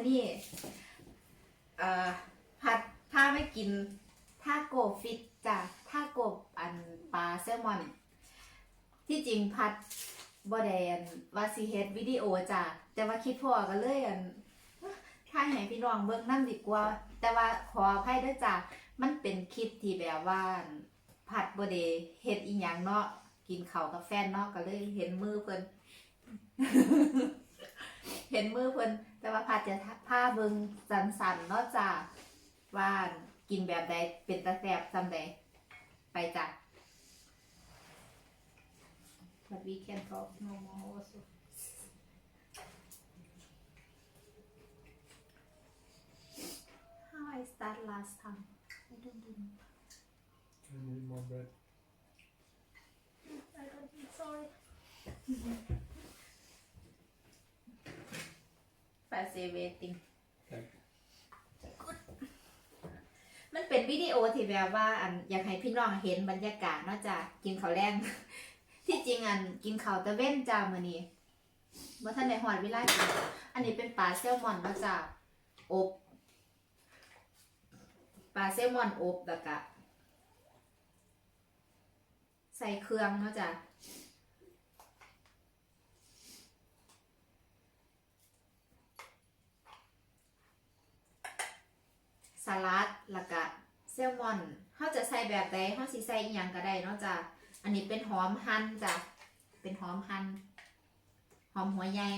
อนี้เอ่อผัดถ้าไม่กินท่าโกฟิตจ้ะท่าโกบอันปลาแซลมอน ที่จริงพัดบอแดนว่าซีเฮดวิดีโอจ้ะแต่ว่าคิดพอก็เลยอันถ้าให้พี่น้องเบิ่งนั่นดีกว่า แต่ว่าขออภัยด้วยจ้ะมันเป็นคลิปที่แบบว่าผัดบอเดเฮ็ดอีหยังเนาะกินข้าวกับแฟนเนาะก็เลยเห็นมือเพิ่นเห็นมือเพิ่น แต่ว่าพัดจะผ้าเบิงสันๆเนาะจ้ะว่ากินแบบใดเป็นตะแสบซำใดไปจ้ะ But we can talk no more also. How I start last time? I don't know. I need more bread. I don't know. Sorry. ฟา เซเวติง Tack. มันเป็นวิดีโอที่แบบว่าอันอยากให้พี่น้องเห็นบรรยากาศเนอกจากกินข้าวแรงที่จริงอันกินข้าวตะเว้นจ้ามื้อนี้บ่ทันได้ฮอดเวลากินอันนี้เป็นปลาแซลมอนเนาะจ้าอบปลาแซลมอนอบแล้วก็ใส่เครื่องเนาะจ้าส ลัดแล้วก็แซลมอนเฮาจะใส่แบบใดเฮาสิใส่อีหยังก็ได้เนาะจ้าอันนี้เป็นหอมหั่นจ้ะเป็นหอมหั่นหอมหัวใหญ่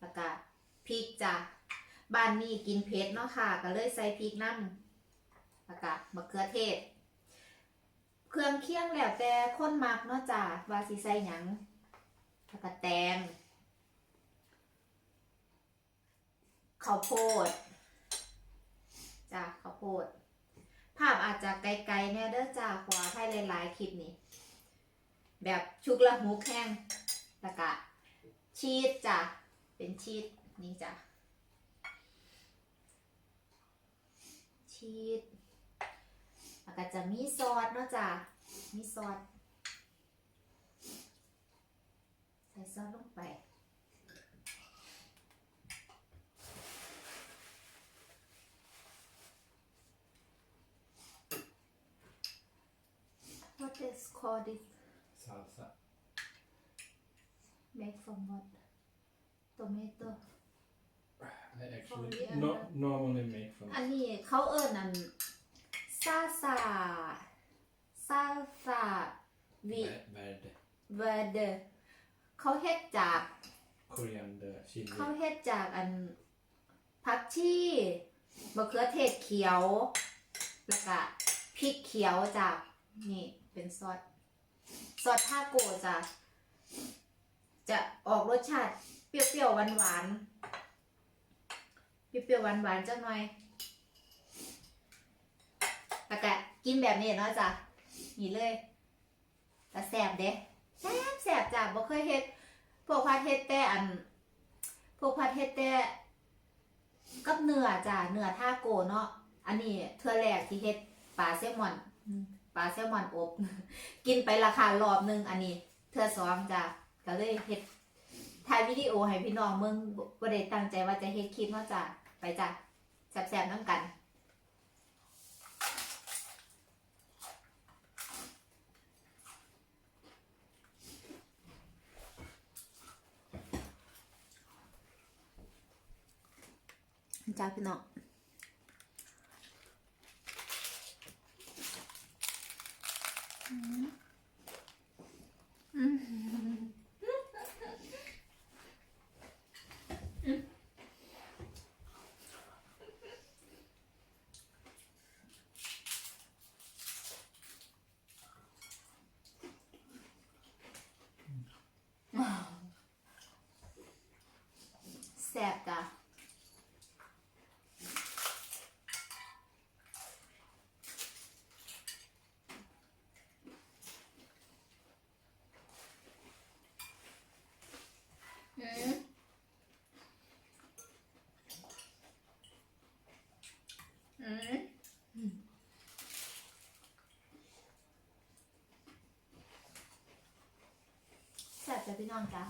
แล้วก็พริกจ้ะบ้านนี้กินเผ็ดเนาะค่ะ ก็เลยใส่พริกน้ำแล้วก็มะเขือเทศ เครื่องเคียงแล้วแต่คนมักเนาะจ้ะว่าสิใส่หยังแล้วก็แตงข้าวโพด จ้ะข้าวโพด ภาพอาจจะไกลๆเนี่ยเด้อจ้าขวาให้หลายๆคลิปนี้แบบชุกละหูแข้งแล้วก็ชีสจ้ะเป็นชีสนี่จ้ะชีสแล้วก็จะมีซอสเนาะจ้ะมีซอสใส่ซอสลงไป What is called this Salsa. made from what tomato I actually Coriander. not normally make from อันนี้เขาเอิ้นอันซาซาซาซาวิ ve- verde, เวเดเขาเฮ็ดจาก coriander, chili. เขาเฮ็ดจากอันผักชีมะเขือเทศเขียว แล้วก็พริกเขียวจาก นี่เป็นซอสซอสทาโกจ้ะจะออกรสชาติเปรี้ยวๆหวานๆเปรี้ยวๆหวานๆจังหน่อยแล้วก็กินแบบนี้เนาะจ้ะนี่เลยแต่แสบเด้แสบแสบจ้ะบ่เคยเฮ็ดพวกพัดเฮ็ดแต่อันพวกพัดเฮ็ดแต่กับเนื้อจ้ะเนื้อทาโกเนาะอันนี้เทือแรกที่เฮ็ดปลาแซลมอนอื ปลาแซลมอนอบ กินไปราคารอบหนึงอันนี้เทื่อสองจ้ะก็เลยเฮ็ดถ่ายวิดีโอให้พี่น้องเมืองบ่ได้ตั้งใจว่าจะเฮ็ดคลิปเนาะจ้ะไปจ้ะแซ่บๆน้ำกันจ้าพี่น้อง อืมอืมแซ่บจ้ะ อืมอืมแซ่บ จ้ะพี่น้องจ้ะ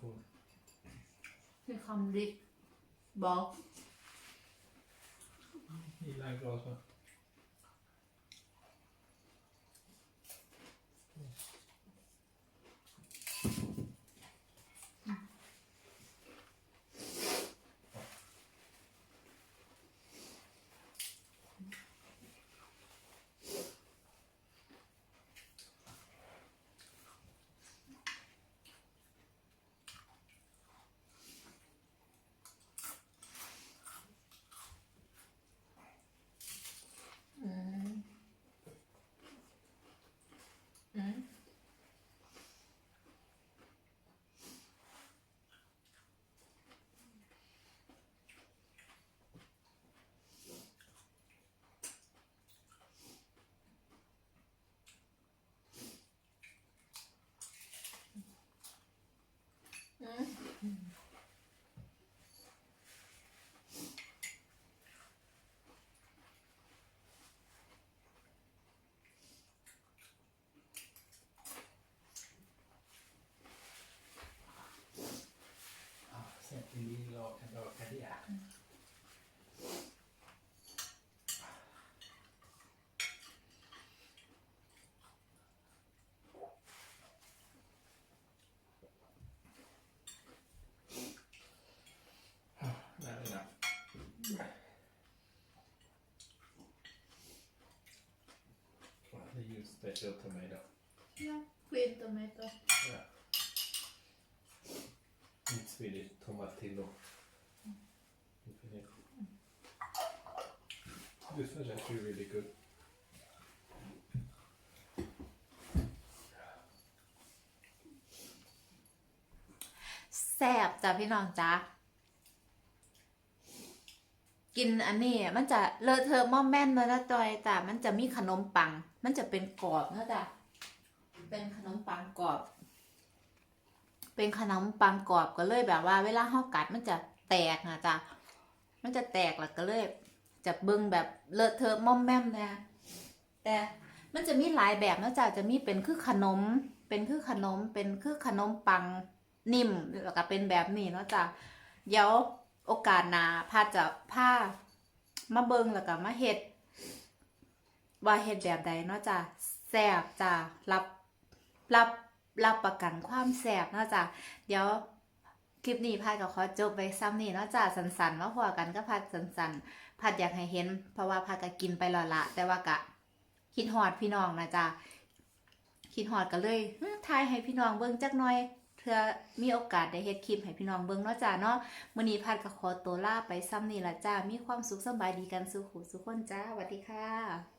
Need one more food. มีคำริบบอก He like also. Use special tomato. ควีนตัวไหมตัว Yeah. In Swedish, tomatillo. This was actually really good. แซ่บจ้ะพี่น้องจ้า กินอันนี้มันจะเลอะเทอะม่อมแม่นเลยนะจอยจ้ะมันจะมีขนมปัง มันจะเป็นกรอบนะจ้ะเป็นขนมปังกรอบ เป็นขนมปังกรอบก็เลยแบบว่า เวลาเฮากัดมันจะแตกนะจ้ะมันจะแตกแล้วก็เลย จะเบิ่งแบบเลอะเทอะม่อมแม่มนะแต่มันจะมีหลายแบบนะจ๊ะจะมีเป็นคือขนม เป็นคือขนมเป็นคือขนมปังนิ่มแล้วก็เป็นแบบนี้เนาะจ้ะเดี๋ยว โอกาสหน้าพาจะพามาเบิงแล้วก็มาเฮ็ดว่าเฮ็ดแบบใดเนาะจ้ะแซ่บจ้ะรับรับรับประกันความแซ่บเนาะจ้ะเดี๋ยวคลิปนี้พาก็ขอจบไปซ้ำนี่เนาะจ้ะสันๆมาพอกันก็พัดสันๆพัดอยากให้เห็น เพราะว่าพาก็กินไปละละ แต่ว่ากะคิดฮอดพี่น้องนะจ้ะคิดฮอดก็เลยทายให้พี่น้องเบิ่งจักหน่อย เพื่อมีโอกาสได้เฮ็ดคลิปให้พี่น้องเบิ่งเนาะจ้าเนาะมื้อนี้พัดก็ขอตัวลาไปซ้ำนี่ละจ้า มีความสุขสบายดีกันสุขุสุขคนจ้าสวัสดีค่ะ